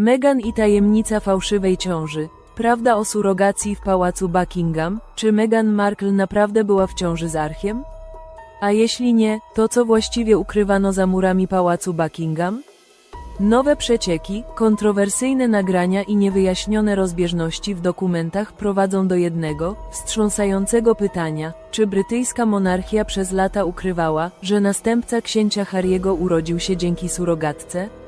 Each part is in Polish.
Meghan i tajemnica fałszywej ciąży. Prawda o surogacji w pałacu Buckingham? Czy Meghan Markle naprawdę była w ciąży z Archiem? A jeśli nie, to co właściwie ukrywano za murami pałacu Buckingham? Nowe przecieki, kontrowersyjne nagrania i niewyjaśnione rozbieżności w dokumentach prowadzą do jednego, wstrząsającego pytania, czy brytyjska monarchia przez lata ukrywała, że następca księcia Harry'ego urodził się dzięki surogatce?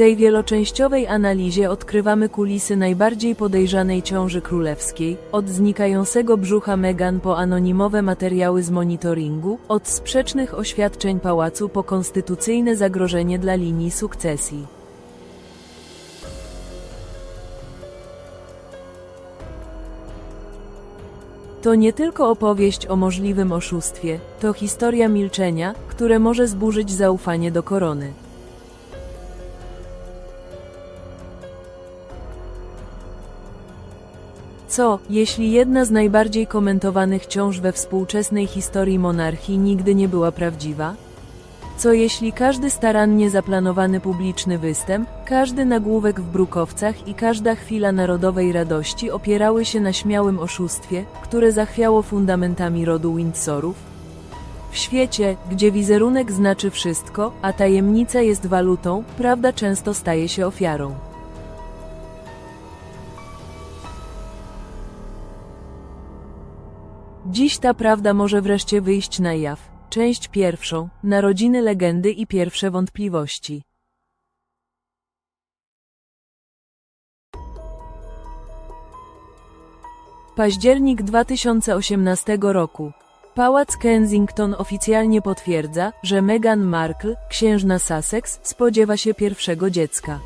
Tej wieloczęściowej analizie odkrywamy kulisy najbardziej podejrzanej ciąży królewskiej, od znikającego brzucha Meghan po anonimowe materiały z monitoringu, od sprzecznych oświadczeń pałacu po konstytucyjne zagrożenie dla linii sukcesji. To nie tylko opowieść o możliwym oszustwie, to historia milczenia, które może zburzyć zaufanie do korony. Co, jeśli jedna z najbardziej komentowanych ciąż we współczesnej historii monarchii nigdy nie była prawdziwa? Co jeśli każdy starannie zaplanowany publiczny występ, każdy nagłówek w brukowcach i każda chwila narodowej radości opierały się na śmiałym oszustwie, które zachwiało fundamentami rodu Windsorów? W świecie, gdzie wizerunek znaczy wszystko, a tajemnica jest walutą, prawda często staje się ofiarą. Dziś ta prawda może wreszcie wyjść na jaw. Część pierwszą. Narodziny legendy i pierwsze wątpliwości. Październik 2018 roku. Pałac Kensington oficjalnie potwierdza, że Meghan Markle, księżna Sussex, spodziewa się pierwszego dziecka.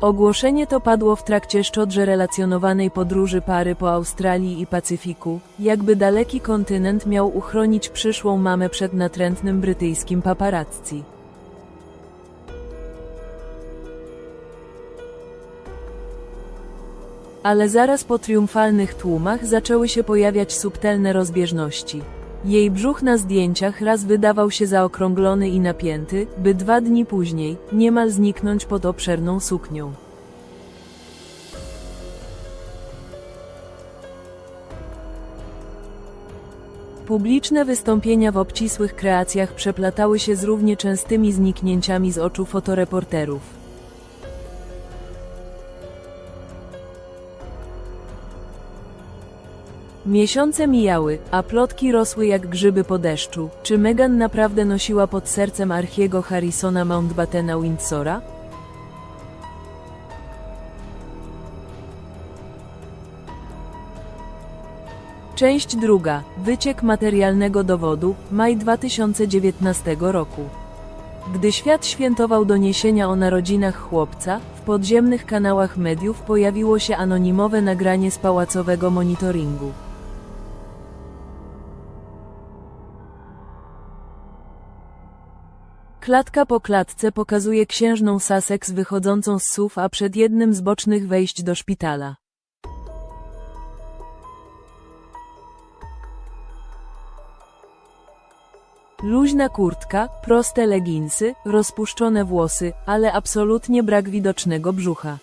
Ogłoszenie to padło w trakcie szczodrze relacjonowanej podróży pary po Australii i Pacyfiku, jakby daleki kontynent miał uchronić przyszłą mamę przed natrętnym brytyjskim paparazzi. Ale zaraz po triumfalnych tłumach zaczęły się pojawiać subtelne rozbieżności. Jej brzuch na zdjęciach raz wydawał się zaokrąglony i napięty, by dwa dni później niemal zniknąć pod obszerną suknią. Publiczne wystąpienia w obcisłych kreacjach przeplatały się z równie częstymi zniknięciami z oczu fotoreporterów. Miesiące mijały, a plotki rosły jak grzyby po deszczu. Czy Meghan naprawdę nosiła pod sercem Archiego Harrisona Mountbattena Windsora? Część druga. Wyciek materialnego dowodu. Maj 2019 roku. Gdy świat świętował doniesienia o narodzinach chłopca, w podziemnych kanałach mediów pojawiło się anonimowe nagranie z pałacowego monitoringu. Klatka po klatce pokazuje księżną Sussex wychodzącą z SUV, a przed jednym z bocznych wejść do szpitala. Luźna kurtka, proste leginsy, rozpuszczone włosy, ale absolutnie brak widocznego brzucha.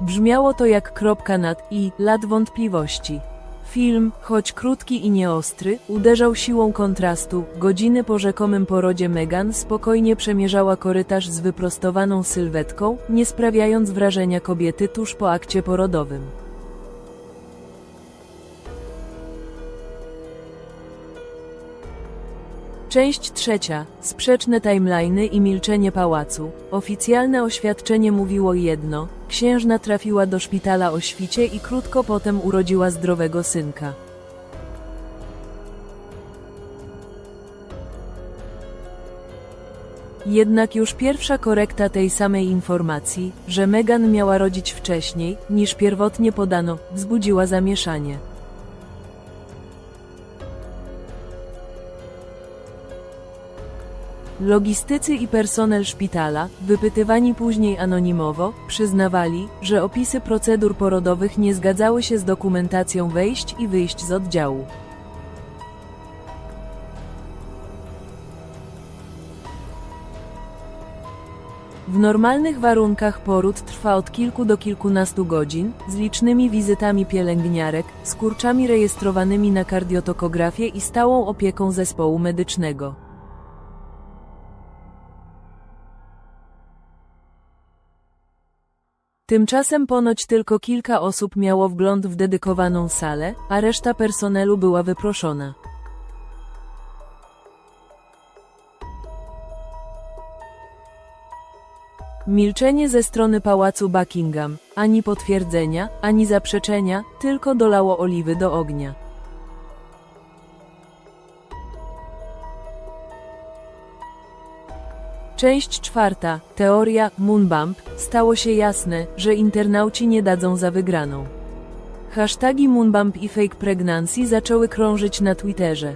Brzmiało to jak kropka nad i, lat wątpliwości. Film, choć krótki i nieostry, uderzał siłą kontrastu. Godziny po rzekomym porodzie Meghan spokojnie przemierzała korytarz z wyprostowaną sylwetką, nie sprawiając wrażenia kobiety tuż po akcie porodowym. Część trzecia. Sprzeczne timeliny i milczenie pałacu. Oficjalne oświadczenie mówiło jedno. Księżna trafiła do szpitala o świcie i krótko potem urodziła zdrowego synka. Jednak już pierwsza korekta tej samej informacji, że Meghan miała rodzić wcześniej, niż pierwotnie podano, wzbudziła zamieszanie. Logistycy i personel szpitala, wypytywani później anonimowo, przyznawali, że opisy procedur porodowych nie zgadzały się z dokumentacją wejść i wyjść z oddziału. W normalnych warunkach poród trwa od kilku do kilkunastu godzin, z licznymi wizytami pielęgniarek, skurczami rejestrowanymi na kardiotokografię i stałą opieką zespołu medycznego. Tymczasem ponoć tylko kilka osób miało wgląd w dedykowaną salę, a reszta personelu była wyproszona. Milczenie ze strony pałacu Buckingham, ani potwierdzenia, ani zaprzeczenia, tylko dolało oliwy do ognia. Część czwarta. Teoria Moonbump. Stało się jasne, że internauci nie dadzą za wygraną. Hasztagi Moonbump i Fake Pregnancy zaczęły krążyć na Twitterze.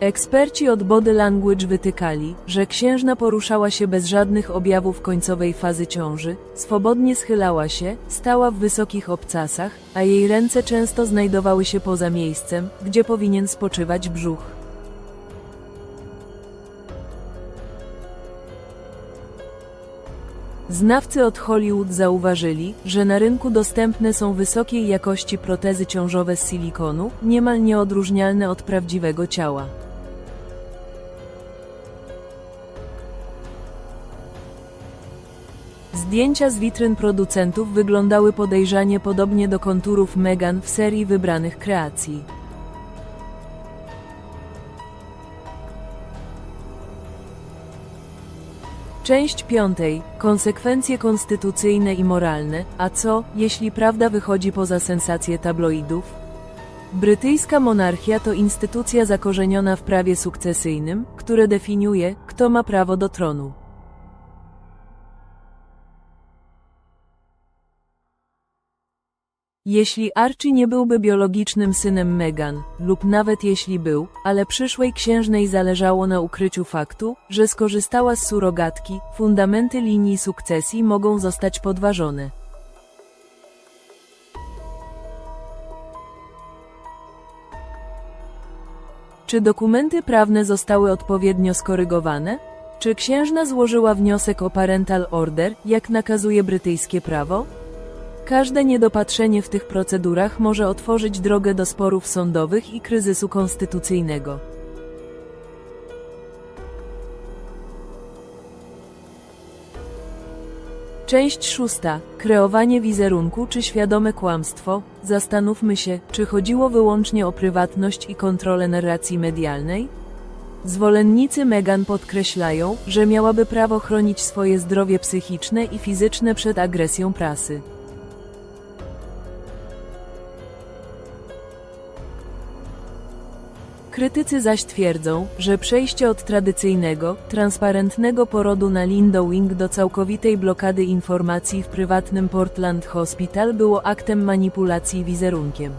Eksperci od Body Language wytykali, że księżna poruszała się bez żadnych objawów końcowej fazy ciąży, swobodnie schylała się, stała w wysokich obcasach, a jej ręce często znajdowały się poza miejscem, gdzie powinien spoczywać brzuch. Znawcy od Hollywood zauważyli, że na rynku dostępne są wysokiej jakości protezy ciążowe z silikonu, niemal nieodróżnialne od prawdziwego ciała. Zdjęcia z witryn producentów wyglądały podejrzanie podobnie do konturów Megan w serii wybranych kreacji. Część piątej. Konsekwencje konstytucyjne i moralne. A co, jeśli prawda wychodzi poza sensację tabloidów? Brytyjska monarchia to instytucja zakorzeniona w prawie sukcesyjnym, które definiuje, kto ma prawo do tronu. Jeśli Archie nie byłby biologicznym synem Meghan, lub nawet jeśli był, ale przyszłej księżnej zależało na ukryciu faktu, że skorzystała z surogatki, fundamenty linii sukcesji mogą zostać podważone. Czy dokumenty prawne zostały odpowiednio skorygowane? Czy księżna złożyła wniosek o parental order, jak nakazuje brytyjskie prawo? Każde niedopatrzenie w tych procedurach może otworzyć drogę do sporów sądowych i kryzysu konstytucyjnego. Część szósta. Kreowanie wizerunku czy świadome kłamstwo? Zastanówmy się, czy chodziło wyłącznie o prywatność i kontrolę narracji medialnej? Zwolennicy Meghan podkreślają, że miałaby prawo chronić swoje zdrowie psychiczne i fizyczne przed agresją prasy. Krytycy zaś twierdzą, że przejście od tradycyjnego, transparentnego porodu na Lindowing do całkowitej blokady informacji w prywatnym Portland Hospital było aktem manipulacji wizerunkiem.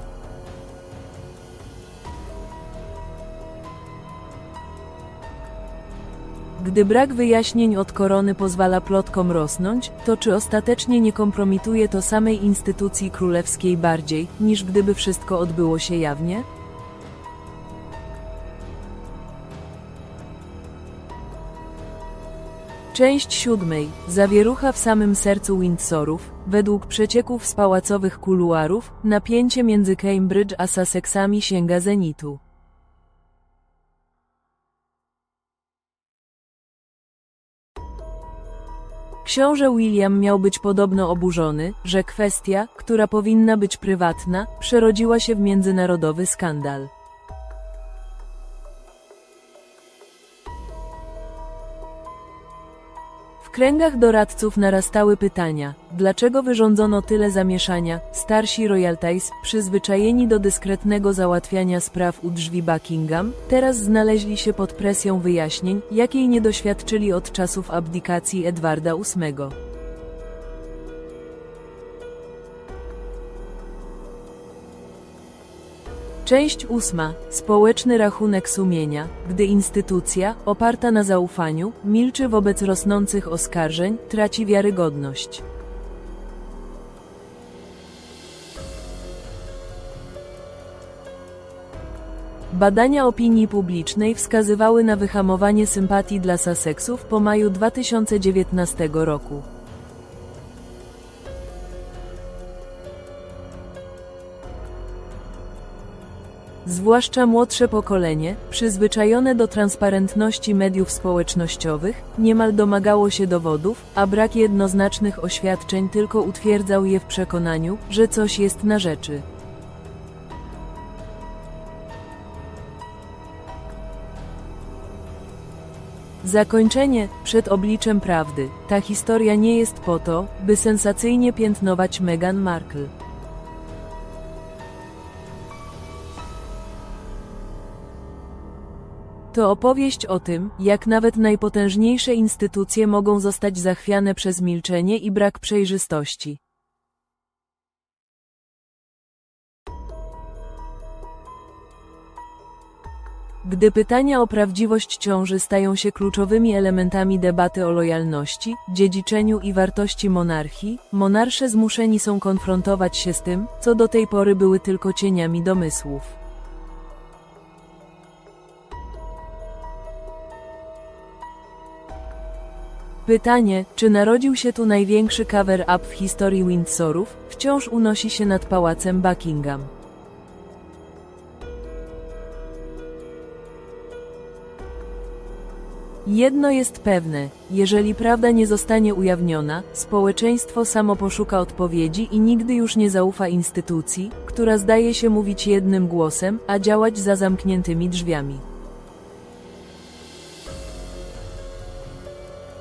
Gdy brak wyjaśnień od korony pozwala plotkom rosnąć, to czy ostatecznie nie kompromituje to samej instytucji królewskiej bardziej, niż gdyby wszystko odbyło się jawnie? Część siódmej. Zawierucha w samym sercu Windsorów. Według przecieków z pałacowych kuluarów, napięcie między Cambridge a Sussexami sięga zenitu. Książę William miał być podobno oburzony, że kwestia, która powinna być prywatna, przerodziła się w międzynarodowy skandal. W kręgach doradców narastały pytania, dlaczego wyrządzono tyle zamieszania, starsi royalties, przyzwyczajeni do dyskretnego załatwiania spraw u drzwi Buckingham, teraz znaleźli się pod presją wyjaśnień, jakiej nie doświadczyli od czasów abdykacji Edwarda VIII. Część ósma. Społeczny rachunek sumienia, gdy instytucja, oparta na zaufaniu, milczy wobec rosnących oskarżeń, traci wiarygodność. Badania opinii publicznej wskazywały na wyhamowanie sympatii dla Sussexów po maju 2019 roku. Zwłaszcza młodsze pokolenie, przyzwyczajone do transparentności mediów społecznościowych, niemal domagało się dowodów, a brak jednoznacznych oświadczeń tylko utwierdzał je w przekonaniu, że coś jest na rzeczy. Zakończenie przed obliczem prawdy. Ta historia nie jest po to, by sensacyjnie piętnować Meghan Markle. To opowieść o tym, jak nawet najpotężniejsze instytucje mogą zostać zachwiane przez milczenie i brak przejrzystości. Gdy pytania o prawdziwość ciąży stają się kluczowymi elementami debaty o lojalności, dziedziczeniu i wartości monarchii, monarsze zmuszeni są konfrontować się z tym, co do tej pory były tylko cieniami domysłów. Pytanie, czy narodził się tu największy cover-up w historii Windsorów, wciąż unosi się nad pałacem Buckingham. Jedno jest pewne, jeżeli prawda nie zostanie ujawniona, społeczeństwo samo poszuka odpowiedzi i nigdy już nie zaufa instytucji, która zdaje się mówić jednym głosem, a działać za zamkniętymi drzwiami.